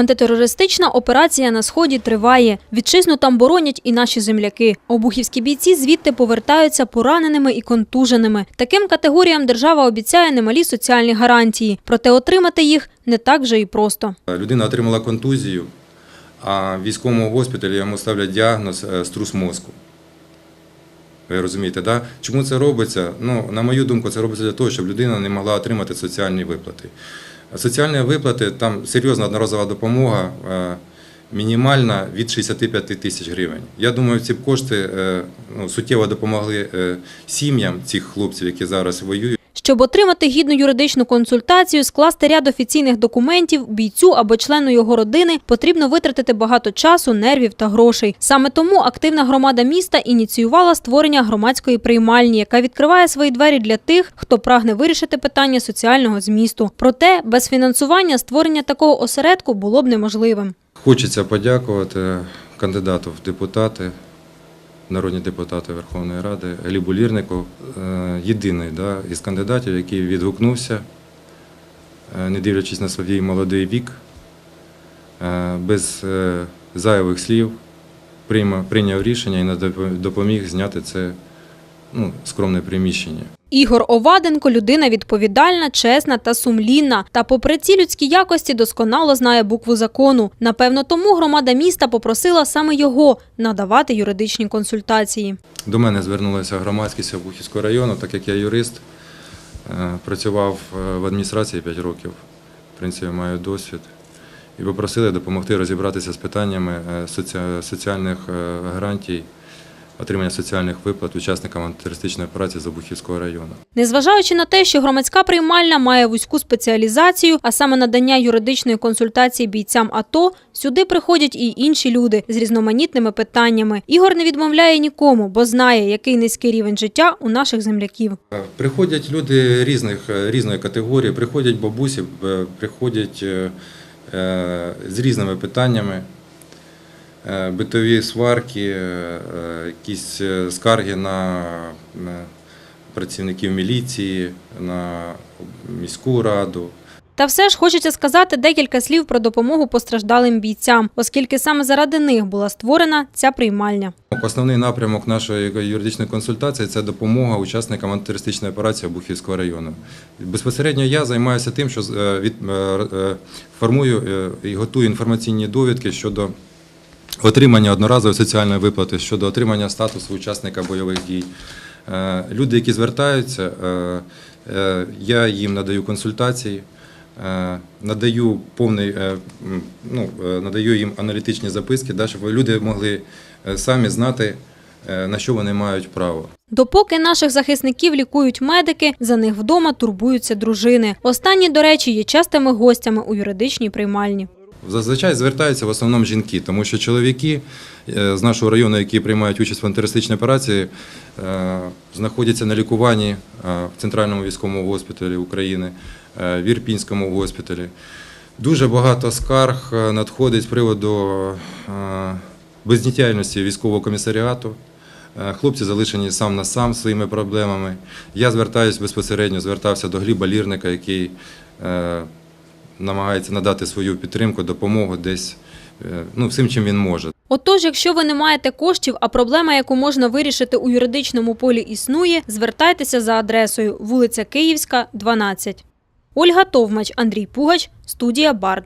Антитерористична операція на сході триває. Вітчизну там боронять і наші земляки. Обухівські бійці звідти повертаються пораненими і контуженими. Таким категоріям держава обіцяє немалі соціальні гарантії. Проте отримати їх не так вже і просто. Людина отримала контузію, а в військовому госпіталі йому ставлять діагноз е, струс мозку. Ви розумієте, да? чому це робиться? Ну, на мою думку, це робиться для того, щоб людина не могла отримати соціальні виплати. Соціальні виплати, там серйозна одноразова допомога, е, мінімальна від 65 тисяч гривень. Я думаю, ці кошти е, ну, суттєво допомогли е, сім'ям цих хлопців, які зараз воюють. Щоб отримати гідну юридичну консультацію, скласти ряд офіційних документів, бійцю або члену його родини потрібно витратити багато часу, нервів та грошей. Саме тому активна громада міста ініціювала створення громадської приймальні, яка відкриває свої двері для тих, хто прагне вирішити питання соціального змісту. Проте без фінансування створення такого осередку було б неможливим. Хочеться подякувати кандидату в депутати, народні депутати Верховної Ради Глібу Лірнику, е, єдиний да, із кандидатів, який відгукнувся, е, не дивлячись на свій молодий вік, е, без зайвих слів, прийняв рішення і допоміг зняти це ну, скромне приміщення. Ігор Оваденко людина відповідальна, чесна та сумлінна. Та, попри ці людські якості, досконало знає букву закону. Напевно, тому громада міста попросила саме його надавати юридичні консультації. До мене звернулася громадськість Обухівського району, так як я юрист, е, працював е, в адміністрації 5 років, в принципі, маю досвід. І попросили допомогти розібратися з питаннями е, соці- соціальних гарантій, отримання соціальних виплат учасникам антитерористичної операції з Обухівського району. Незважаючи на те, що громадська приймальня має вузьку спеціалізацію, а саме надання юридичної консультації бійцям АТО, сюди приходять і інші люди з різноманітними питаннями. Ігор не відмовляє нікому, бо знає, який низький рівень життя у наших земляків. Е, Приходять люди різних, е, різної категорії, приходять бабусі, е, приходять з різними питаннями. Е, Битові сварки, е, е, якісь скарги на працівників міліції, на міську раду. Та все ж хочеться сказати декілька слів про допомогу постраждалим бійцям, оскільки саме заради них була створена ця приймальня. Основний напрямок нашої юридичної консультації це допомога учасникам антитерористичної операції Обухівського району. Безпосередньо я займаюся тим, що формую і готую інформаційні довідки щодо отримання одноразової соціальної виплати, щодо отримання статусу учасника бойових дій. Е, Люди, які звертаються, е, е, я їм надаю консультації. Надаю повний, ну, надаю їм аналітичні записки, щоб люди могли самі знати, на що вони мають право. Допоки наших захисників лікують медики, за них вдома турбуються дружини. Останні, до речі, є частими гостями у юридичній приймальні. Зазвичай звертаються в основному жінки, тому що чоловіки е, з нашого району, які приймають участь в антитерористичній операції, е, знаходяться на лікуванні е, в Центральному військовому госпіталі України, в Ірпінському госпіталі. Дуже багато скарг надходить з приводу бездіяльності військового комісаріату. Хлопці залишені сам на сам своїми проблемами. Я звертаюся безпосередньо, звертався до Гліба Лірника, який намагається надати свою підтримку, допомогу десь е, ну, всім, чим він може. Отож, якщо ви не маєте коштів, а проблема, яку можна вирішити у юридичному полі існує, звертайтеся за адресою вулиця Київська, 12. Ольга Товмач, Андрій Пугач, студія Бард.